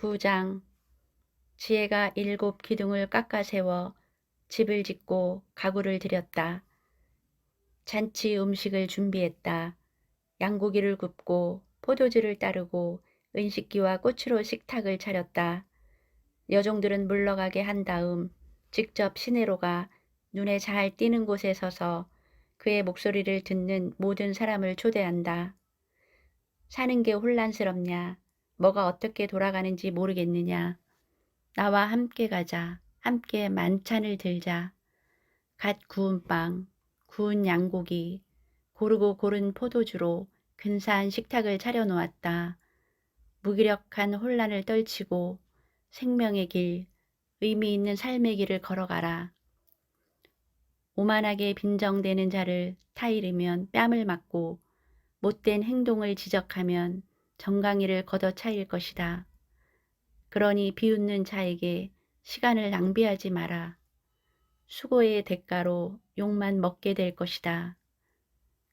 9장 지혜가 일곱 기둥을 깎아 세워 집을 짓고 가구를 들였다. 잔치 음식을 준비했다. 양고기를 굽고 포도주를 따르고 은식기와 꽃으로 식탁을 차렸다. 여종들은 물러가게 한 다음 직접 시내로가 눈에 잘 띄는 곳에 서서 그의 목소리를 듣는 모든 사람을 초대한다. 사는 게 혼란스럽냐? 뭐가 어떻게 돌아가는지 모르겠느냐? 나와 함께 가자. 함께 만찬을 들자. 갓 구운 빵, 구운 양고기, 고르고 고른 포도주로 근사한 식탁을 차려놓았다. 무기력한 혼란을 떨치고 생명의 길, 의미 있는 삶의 길을 걸어가라. 오만하게 빈정대는 자를 타이르면 뺨을 맞고 못된 행동을 지적하면 정강이를 걷어 차일 것이다. 그러니 비웃는 자에게 시간을 낭비하지 마라. 수고의 대가로 욕만 먹게 될 것이다.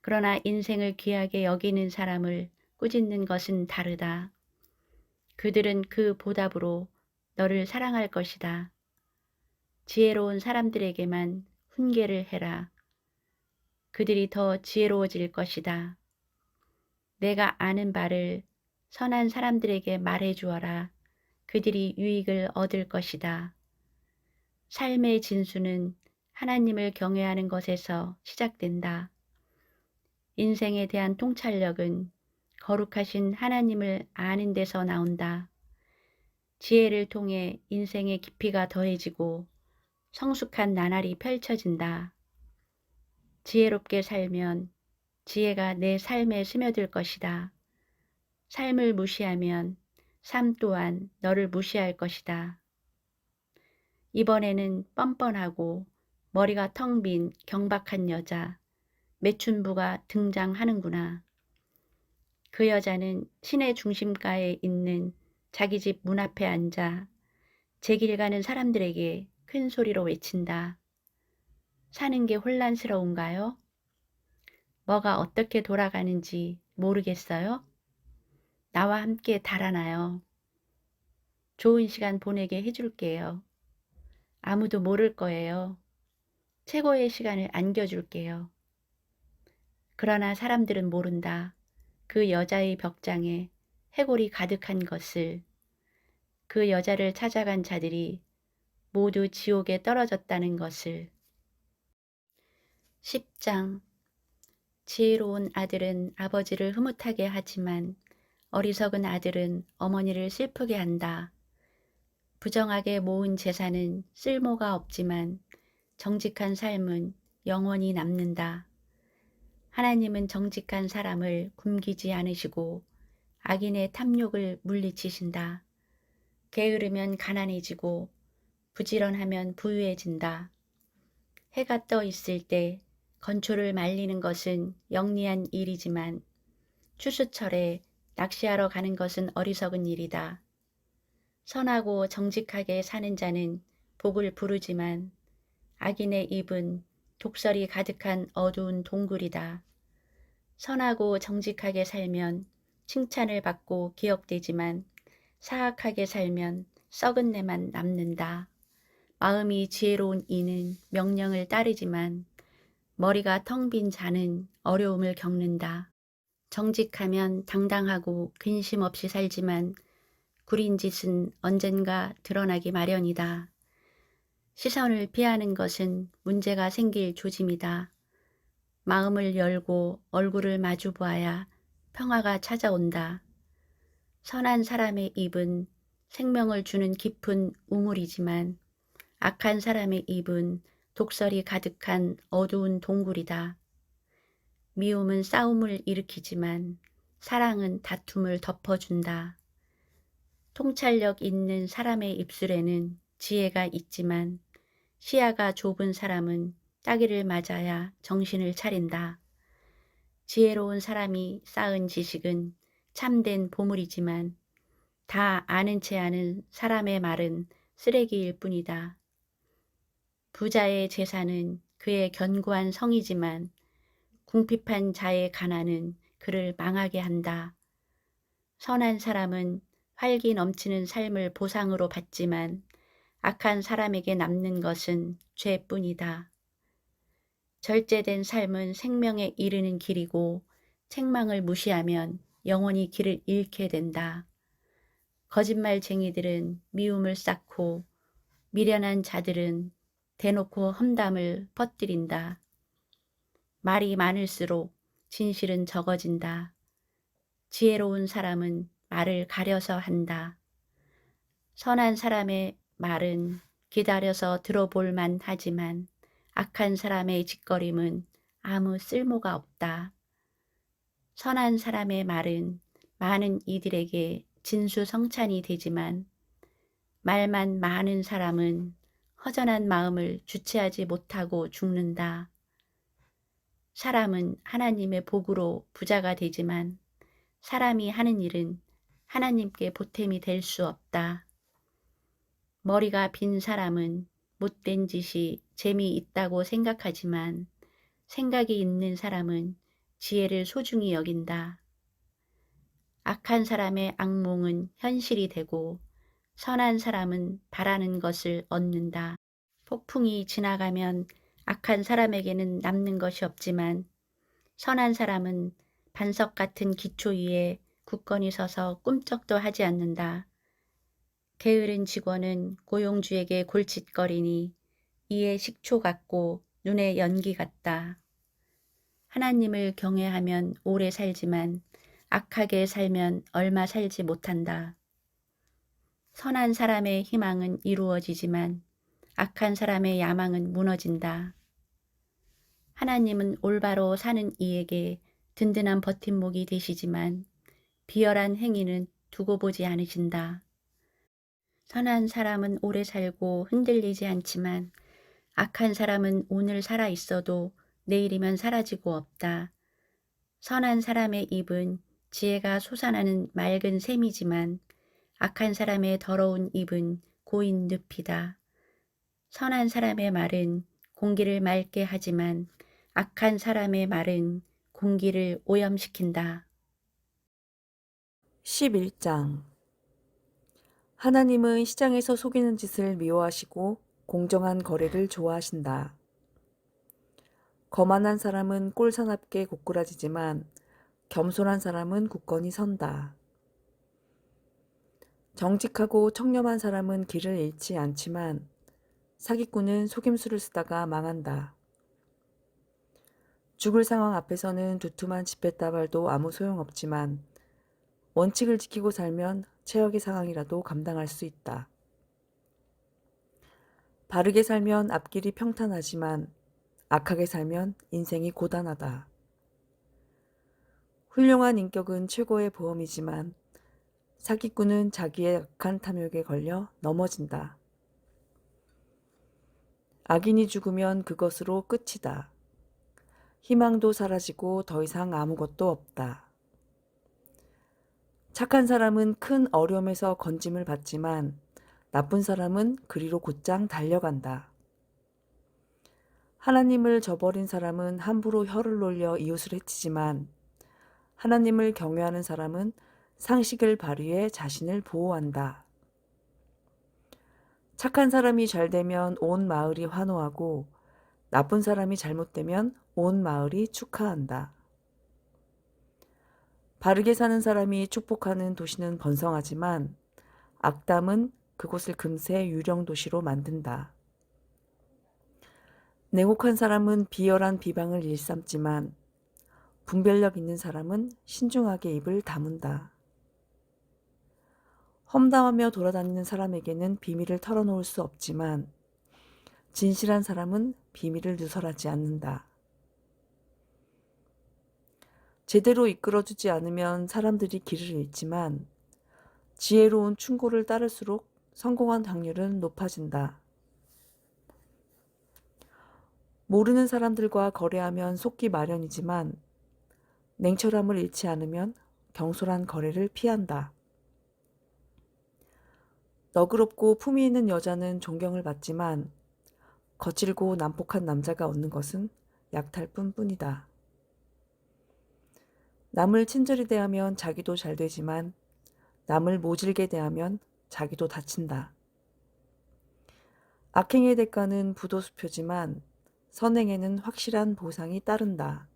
그러나 인생을 귀하게 여기는 사람을 꾸짖는 것은 다르다. 그들은 그 보답으로 너를 사랑할 것이다. 지혜로운 사람들에게만 훈계를 해라. 그들이 더 지혜로워질 것이다. 내가 아는 바를 선한 사람들에게 말해 주어라. 그들이 유익을 얻을 것이다. 삶의 진수는 하나님을 경외하는 것에서 시작된다. 인생에 대한 통찰력은 거룩하신 하나님을 아는 데서 나온다. 지혜를 통해 인생의 깊이가 더해지고 성숙한 나날이 펼쳐진다. 지혜롭게 살면 지혜가 내 삶에 스며들 것이다. 삶을 무시하면 삶 또한 너를 무시할 것이다. 이번에는 뻔뻔하고 머리가 텅 빈 경박한 여자 매춘부가 등장하는구나. 그 여자는 시내 중심가에 있는 자기 집 문 앞에 앉아 제 길 가는 사람들에게 큰 소리로 외친다. 사는 게 혼란스러운가요? 뭐가 어떻게 돌아가는지 모르겠어요? 나와 함께 달아나요. 좋은 시간 보내게 해줄게요. 아무도 모를 거예요. 최고의 시간을 안겨줄게요. 그러나 사람들은 모른다. 그 여자의 벽장에 해골이 가득한 것을. 그 여자를 찾아간 자들이 모두 지옥에 떨어졌다는 것을. 10장 지혜로운 아들은 아버지를 흐뭇하게 하지만 어리석은 아들은 어머니를 슬프게 한다. 부정하게 모은 재산은 쓸모가 없지만 정직한 삶은 영원히 남는다. 하나님은 정직한 사람을 굶기지 않으시고 악인의 탐욕을 물리치신다. 게으르면 가난해지고 부지런하면 부유해진다. 해가 떠 있을 때 건초를 말리는 것은 영리한 일이지만 추수철에 낚시하러 가는 것은 어리석은 일이다. 선하고 정직하게 사는 자는 복을 부르지만 악인의 입은 독설이 가득한 어두운 동굴이다. 선하고 정직하게 살면 칭찬을 받고 기억되지만 사악하게 살면 썩은 내만 남는다. 마음이 지혜로운 이는 명령을 따르지만 머리가 텅 빈 자는 어려움을 겪는다. 정직하면 당당하고 근심 없이 살지만 구린 짓은 언젠가 드러나기 마련이다. 시선을 피하는 것은 문제가 생길 조짐이다. 마음을 열고 얼굴을 마주 보아야 평화가 찾아온다. 선한 사람의 입은 생명을 주는 깊은 우물이지만 악한 사람의 입은 독설이 가득한 어두운 동굴이다. 미움은 싸움을 일으키지만 사랑은 다툼을 덮어준다. 통찰력 있는 사람의 입술에는 지혜가 있지만 시야가 좁은 사람은 따기를 맞아야 정신을 차린다. 지혜로운 사람이 쌓은 지식은 참된 보물이지만 다 아는 채 아는 사람의 말은 쓰레기일 뿐이다. 부자의 재산은 그의 견고한 성이지만 궁핍한 자의 가난은 그를 망하게 한다. 선한 사람은 활기 넘치는 삶을 보상으로 받지만 악한 사람에게 남는 것은 죄뿐이다. 절제된 삶은 생명에 이르는 길이고 책망을 무시하면 영원히 길을 잃게 된다. 거짓말쟁이들은 미움을 쌓고 미련한 자들은 대놓고 험담을 퍼뜨린다. 말이 많을수록 진실은 적어진다. 지혜로운 사람은 말을 가려서 한다. 선한 사람의 말은 기다려서 들어볼 만하지만 악한 사람의 짓거림은 아무 쓸모가 없다. 선한 사람의 말은 많은 이들에게 진수성찬이 되지만 말만 많은 사람은 허전한 마음을 주체하지 못하고 죽는다. 사람은 하나님의 복으로 부자가 되지만 사람이 하는 일은 하나님께 보탬이 될 수 없다. 머리가 빈 사람은 못된 짓이 재미있다고 생각하지만 생각이 있는 사람은 지혜를 소중히 여긴다. 악한 사람의 악몽은 현실이 되고 선한 사람은 바라는 것을 얻는다. 폭풍이 지나가면 악한 사람에게는 남는 것이 없지만 선한 사람은 반석 같은 기초 위에 굳건히 서서 꿈쩍도 하지 않는다. 게으른 직원은 고용주에게 골칫거리니 이에 식초 같고 눈에 연기 같다. 하나님을 경외하면 오래 살지만 악하게 살면 얼마 살지 못한다. 선한 사람의 희망은 이루어지지만 악한 사람의 야망은 무너진다. 하나님은 올바로 사는 이에게 든든한 버팀목이 되시지만 비열한 행위는 두고 보지 않으신다. 선한 사람은 오래 살고 흔들리지 않지만 악한 사람은 오늘 살아 있어도 내일이면 사라지고 없다. 선한 사람의 입은 지혜가 솟아나는 맑은 샘이지만 악한 사람의 더러운 입은 고인 늪이다. 선한 사람의 말은 공기를 맑게 하지만 악한 사람의 말은 공기를 오염시킨다. 11장 하나님은 시장에서 속이는 짓을 미워하시고 공정한 거래를 좋아하신다. 거만한 사람은 꼴사납게 고꾸라지지만 겸손한 사람은 굳건히 선다. 정직하고 청렴한 사람은 길을 잃지 않지만 사기꾼은 속임수를 쓰다가 망한다. 죽을 상황 앞에서는 두툼한 지폐다발도 아무 소용없지만 원칙을 지키고 살면 최악의 상황이라도 감당할 수 있다. 바르게 살면 앞길이 평탄하지만 악하게 살면 인생이 고단하다. 훌륭한 인격은 최고의 보험이지만 사기꾼은 자기의 악한 탐욕에 걸려 넘어진다. 악인이 죽으면 그것으로 끝이다. 희망도 사라지고 더 이상 아무것도 없다. 착한 사람은 큰 어려움에서 건짐을 받지만 나쁜 사람은 그리로 곧장 달려간다. 하나님을 저버린 사람은 함부로 혀를 놀려 이웃을 해치지만 하나님을 경외하는 사람은 상식을 발휘해 자신을 보호한다. 착한 사람이 잘 되면 온 마을이 환호하고 나쁜 사람이 잘못되면 온 마을이 축하한다. 바르게 사는 사람이 축복하는 도시는 번성하지만 악담은 그곳을 금세 유령 도시로 만든다. 냉혹한 사람은 비열한 비방을 일삼지만 분별력 있는 사람은 신중하게 입을 다문다. 험담하며 돌아다니는 사람에게는 비밀을 털어놓을 수 없지만 진실한 사람은 비밀을 누설하지 않는다. 제대로 이끌어주지 않으면 사람들이 길을 잃지만 지혜로운 충고를 따를수록 성공한 확률은 높아진다. 모르는 사람들과 거래하면 속기 마련이지만 냉철함을 잃지 않으면 경솔한 거래를 피한다. 너그럽고 품위 있는 여자는 존경을 받지만 거칠고 난폭한 남자가 얻는 것은 약탈뿐 뿐이다. 남을 친절히 대하면 자기도 잘 되지만 남을 모질게 대하면 자기도 다친다. 악행의 대가는 부도수표지만 선행에는 확실한 보상이 따른다.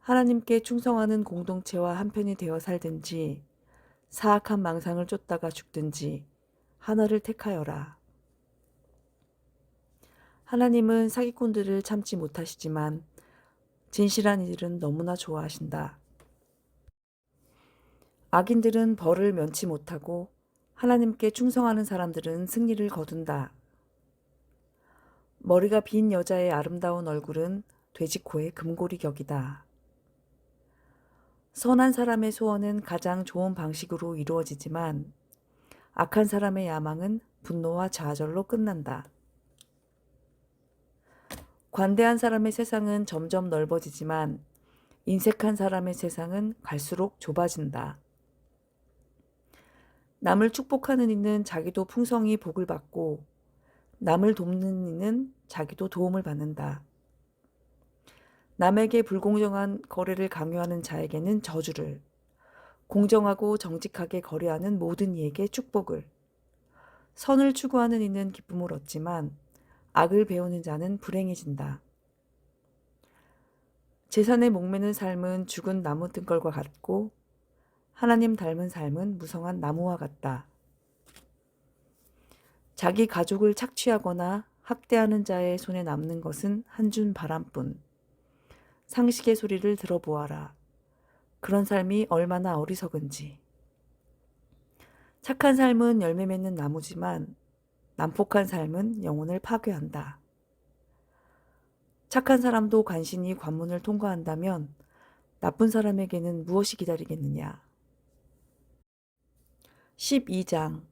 하나님께 충성하는 공동체와 한편이 되어 살든지 사악한 망상을 쫓다가 죽든지 하나를 택하여라. 하나님은 사기꾼들을 참지 못하시지만 진실한 이들은 너무나 좋아하신다. 악인들은 벌을 면치 못하고 하나님께 충성하는 사람들은 승리를 거둔다. 머리가 빈 여자의 아름다운 얼굴은 돼지코의 금고리 격이다. 선한 사람의 소원은 가장 좋은 방식으로 이루어지지만 악한 사람의 야망은 분노와 좌절로 끝난다. 관대한 사람의 세상은 점점 넓어지지만 인색한 사람의 세상은 갈수록 좁아진다. 남을 축복하는 이는 자기도 풍성히 복을 받고 남을 돕는 이는 자기도 도움을 받는다. 남에게 불공정한 거래를 강요하는 자에게는 저주를, 공정하고 정직하게 거래하는 모든 이에게 축복을, 선을 추구하는 이는 기쁨을 얻지만 악을 배우는 자는 불행해진다. 재산에 목매는 삶은 죽은 나무 뜬걸과 같고 하나님 닮은 삶은 무성한 나무와 같다. 자기 가족을 착취하거나 학대하는 자의 손에 남는 것은 한 준 바람뿐. 상식의 소리를 들어보아라. 그런 삶이 얼마나 어리석은지. 착한 삶은 열매 맺는 나무지만 난폭한 삶은 영혼을 파괴한다. 착한 사람도 간신히 관문을 통과한다면 나쁜 사람에게는 무엇이 기다리겠느냐. 12장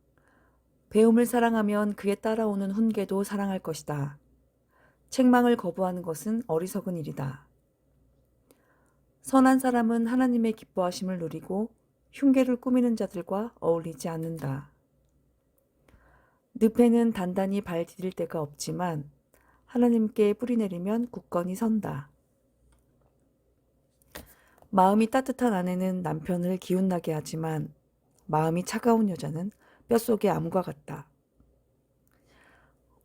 배움을 사랑하면 그에 따라오는 훈계도 사랑할 것이다. 책망을 거부하는 것은 어리석은 일이다. 선한 사람은 하나님의 기뻐하심을 누리고 흉계를 꾸미는 자들과 어울리지 않는다. 늪에는 단단히 발 디딜 데가 없지만 하나님께 뿌리 내리면 굳건히 선다. 마음이 따뜻한 아내는 남편을 기운나게 하지만 마음이 차가운 여자는 뼛속의 암과 같다.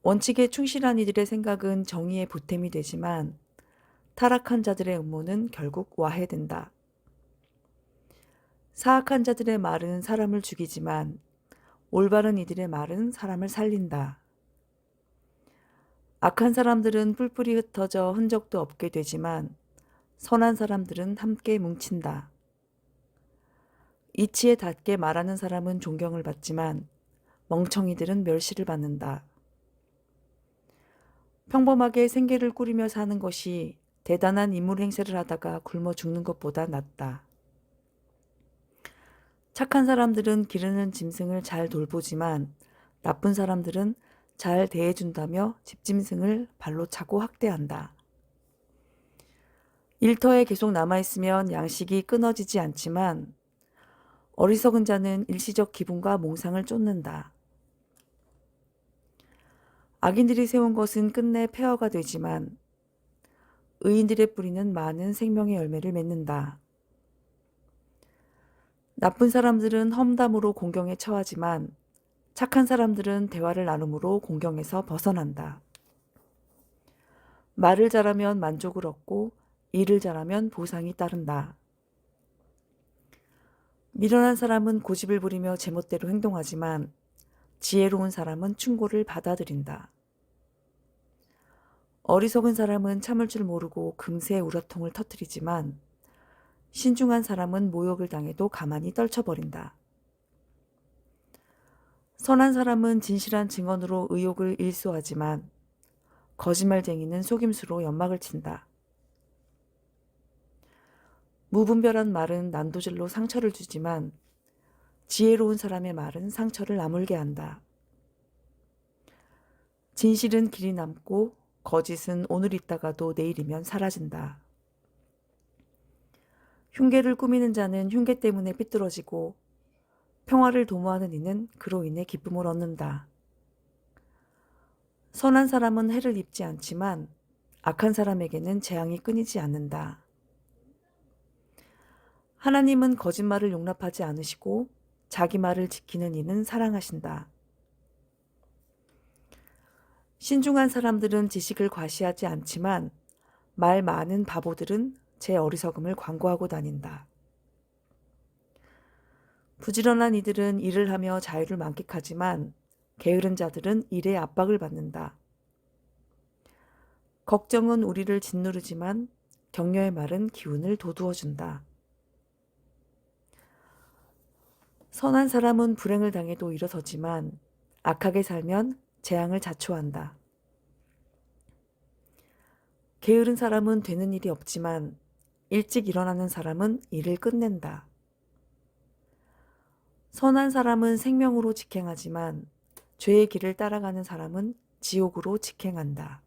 원칙에 충실한 이들의 생각은 정의의 보탬이 되지만 타락한 자들의 음모는 결국 와해된다. 사악한 자들의 말은 사람을 죽이지만 올바른 이들의 말은 사람을 살린다. 악한 사람들은 뿔뿔이 흩어져 흔적도 없게 되지만 선한 사람들은 함께 뭉친다. 이치에 닿게 말하는 사람은 존경을 받지만 멍청이들은 멸시를 받는다. 평범하게 생계를 꾸리며 사는 것이 대단한 인물 행세를 하다가 굶어 죽는 것보다 낫다. 착한 사람들은 기르는 짐승을 잘 돌보지만 나쁜 사람들은 잘 대해준다며 집짐승을 발로 차고 학대한다. 일터에 계속 남아있으면 양식이 끊어지지 않지만 어리석은 자는 일시적 기분과 몽상을 쫓는다. 악인들이 세운 것은 끝내 폐허가 되지만 의인들의 뿌리는 많은 생명의 열매를 맺는다. 나쁜 사람들은 험담으로 공경에 처하지만 착한 사람들은 대화를 나눔으로 공경에서 벗어난다. 말을 잘하면 만족을 얻고 일을 잘하면 보상이 따른다. 미련한 사람은 고집을 부리며 제멋대로 행동하지만 지혜로운 사람은 충고를 받아들인다. 어리석은 사람은 참을 줄 모르고 금세 우라통을 터뜨리지만 신중한 사람은 모욕을 당해도 가만히 떨쳐버린다. 선한 사람은 진실한 증언으로 의욕을 일소하지만 거짓말쟁이는 속임수로 연막을 친다. 무분별한 말은 난도질로 상처를 주지만 지혜로운 사람의 말은 상처를 아물게 한다. 진실은 길이 남고 거짓은 오늘 있다가도 내일이면 사라진다. 흉계를 꾸미는 자는 흉계 때문에 삐뚤어지고 평화를 도모하는 이는 그로 인해 기쁨을 얻는다. 선한 사람은 해를 입지 않지만 악한 사람에게는 재앙이 끊이지 않는다. 하나님은 거짓말을 용납하지 않으시고 자기 말을 지키는 이는 사랑하신다. 신중한 사람들은 지식을 과시하지 않지만 말 많은 바보들은 제 어리석음을 광고하고 다닌다. 부지런한 이들은 일을 하며 자유를 만끽하지만 게으른 자들은 일의 압박을 받는다. 걱정은 우리를 짓누르지만 격려의 말은 기운을 돋우어 준다. 선한 사람은 불행을 당해도 일어서지만 악하게 살면 재앙을 자초한다. 게으른 사람은 되는 일이 없지만 일찍 일어나는 사람은 일을 끝낸다. 선한 사람은 생명으로 직행하지만 죄의 길을 따라가는 사람은 지옥으로 직행한다.